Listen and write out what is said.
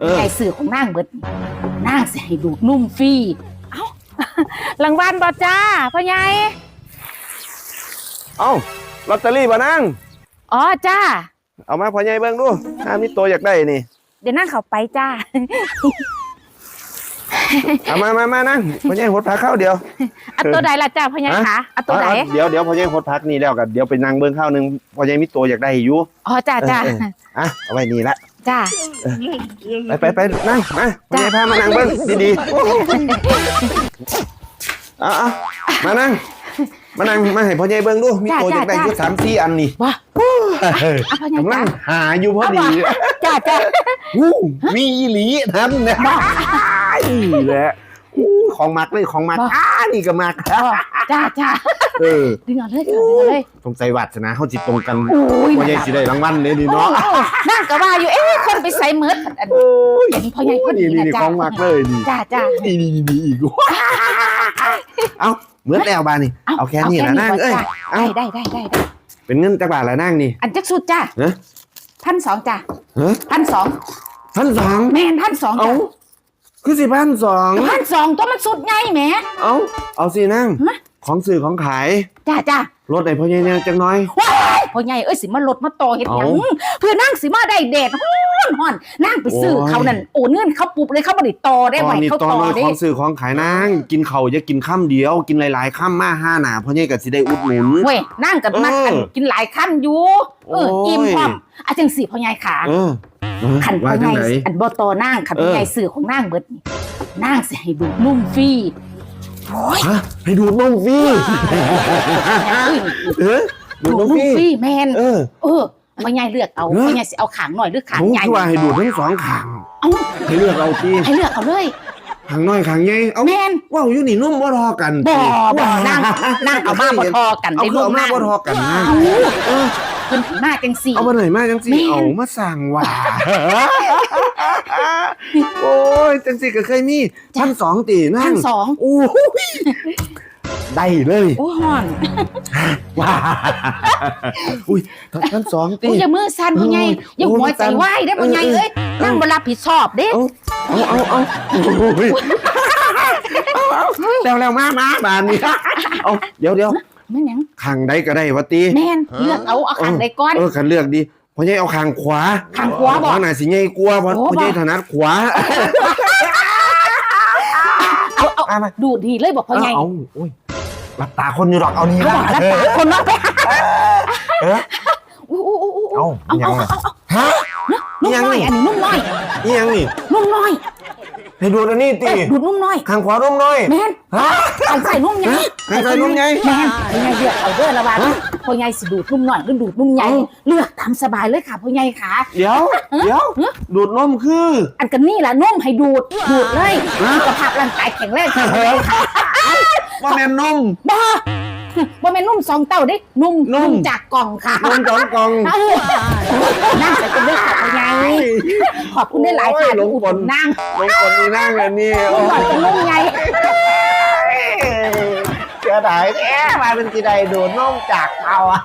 เออ ไอ้สื่อของนางเบิดนางสิให้ดูดนุ่มฟรีเอ้ารางวัลบ่จ้าพ่อใหญ่เอ้าลอตเตอรี่บ่นั่งอ๋อจ้า เอามาพ่อใหญ่เบิ่งดูถ้ามีตัวอยากได้นี่เดี๋ยวนั่งเข้าไปจ้า เอามามามานั่งพ่อใหญ่หดพักเข้าเดียว อันตัวใดล่ะจ้าพ่อใหญ่คะอันตัวใดเอาเอาเดี๋ยวเดี๋ยวพ่อใหญ่หดพักนี่แล้วกันเดี๋ยวไปนั่งเบิ่งข้าวหนึงพ่อใหญ่มีตัวอยากได้อยู่อ๋อจ้าจ้าเออเอออะเอาไว้นี่ละ จ้าไปไปไปนั่งมาพ่อใหญ่พามานั่งเบิ่งดีๆเอาเอามานั่ง มานั่งมาให้พ่อใหญ่เบิ่งดูมีตัวอยากได้อยู่สามสี่อันนี่ว้าเอออะพ่อใหญ่กำลัจ้างหาอยู่พอดีจ้าจ้าอู้มีอีหลีทันนะนี่แหละอู้ของมักเลยของมักอ่านี่ก็มักอ๋อ จ้าจ้าเออดึงเอาเลยค่ะดึงเอาเลย สงสัยวัดนะเขาจิตตรงกันโอ้ยพ่อใหญ่สิได้รางวัลเลยนี่โอ้เนาะนั่งก็ว่าอยู่เอ๊ะคนไปใส่เมิดอันโอ้ยเห็นพ่อใหญ่คนนี้นี่นะนี่จ้าของมักเลยนี่จ้าจ้า นี่นี่นี่นี่อีกเอาเหมือนแล้วบานี่เอาแค่นี้ละนั่งเอ้ยได้เอา ได้ได้ได้ได้ เป็นเงินจักบาทละนั่งนี่ อันจักสุดจ้าเนอะพันสองจ้าเฮ้ยพันสองพันสองแม่นพันสองเอาจ้าคือสิพันสองพันสองตัวมันสุดไงแหม เอาเอาสินั่งฮะ ของสื่อของขายจ้าจ้ารถไหนพ่อใหญ่เนี่ยจังน้อย ว้ายพ่อใหญ่เอ้ยสิมาลดมาโตอเฮ็ดหยังเอ้าเพื่อนั่งสิมาได้เดทฮ้อนฮ้อนนั่งไปซื้อโอ้ย เขานั่นโอนเงินเขาปุ๊บเลยเขาบ่ได้ต่อได้ตไหวอนนี้เขาตอนต่อน้อยได้ของสื่อของขายนางกินเขาวอย่ากินข้ามเดียว กินหลายๆข้ามมาห้าหนาเพราะนี่ก็สิได้อุดหนุน เว้ยนั่งกับมักอันเออกินหลายขั้นอยู่เออโอ้ย อิ่มพร้อมอาจังสิพ่อใหญ่ขาเออเออขันพ่ว่าอใหจังญ่ไหน อันบ่ต่อนั่งขันเอพ่ออใหญ่สื่อของนั่งเบิดนี่นั่งสิให้ดูดนุ่มฟรีโอ้ย ฮะให้ดูดนมฟรีเอ้ยเออดูดนดูดมนุ่ฟมรีฟรีแมนเออ เออพ่อใหญ่เลือกเอาเออพ่อใหญ่สิเอาขางหน่อยหรือขางเขาใหญ่คือว่าให้ดูดทั้งสองขางเอาให้เลือกเอาตีให้เลือกเอาเลยขางน้อยขางใหญ่เอาแมนว้าวอยู่นี่นุ่มบ่ทอกันบ่บ่ว้าวนั่งนั่งเอามาบ่ทอกันเอาได้คือลูกเอามานั่งบ่ทอกันนะ เอาเออเพิ่นถึงมาจังสี่ เอามาหน่อยมาจังสิแม่น เอามาสั่งว่า โอ้ยจังสิก็เคยมีพันสองตีนั่พังนสองโอ้ยได้เลยโอ้ห่อนว้าอุ้ยท่านสองตีโอ้ยอย่ามือสั่นพ่อใหญ่อย่าหัวใจวายได้อพ่อใหญ่เอ้ยนั่งบ่รับผิดชอบเด้ เอาเอาเอาเอาโอ้ยเอาเอาเร็วเร็วมามาบานนี้เอาเดี๋ยวเดี๋ยวแม่นหยัง ขางใดก็ได้วะตีแม่นเลือกเอาเอาขางใดก่อน เออขันเลือกดีเพราะยัยเอาขางขวาข้างขวาบ่เพราะหน่าสิยัยกลัวเพราะโอ้เพราะยัยบ่ถนัดขวาเอาเอาเอามาดูดีเลยบอกพ่อใหญ่เอาโอ้ยหลับตาคนอยู่หรอกเอานี่เอาละบอกรับตาคนเนาะไปเอออู้อู้อู้อู้เอาเอายัเอางไงเอาเอาฮะนุ่มยังน้อยอันนี้นุ่มน้อยนี่ยังนี่นุ่มน้อย ให้ดูอันนี้เอ้ตียดูดนุ่มน้อยขางขวาร่มน้อย แม่นฮะเอาใส่นุ่มใหญ่ฮะใส่นุ่มใหญ่แม่นพ่อใหญ่เลือกเอาเด้อละบาดฮะพ่อใหญ่สิดูดนุ่มน้อยหรือดูดนุ่มใหญ่ เอ้า เลือกตามสบายเลยค่ะพ่อใหญ่ขาเดี๋ยว เดี๋ยวดูดนมคือ อันกันนี่แหละนุ่มให้ดูดดูดเลยฮะสุขภาพร่างกายแข็งแรงแข็งแรงค่ะว่าแม่นนม บ้าบ่แม่นนุ่มสองเต้าเด้นุ่มนุ่ม จากกล่องค่ะนมสองกล่อง เออนั่งไปกันด้วยค่ะพ่อใหญ่ ขอบคุณได้หลายค่ะโอ้ยหลงอุดกหลนุนนั่งลงคนนี้นั่งเลยนี่นุ่โอ้มหน่อยยเป็นนุ่มใหญ่เสียดายแท้มาเป็นจีไดดูดนมจากเตาอะ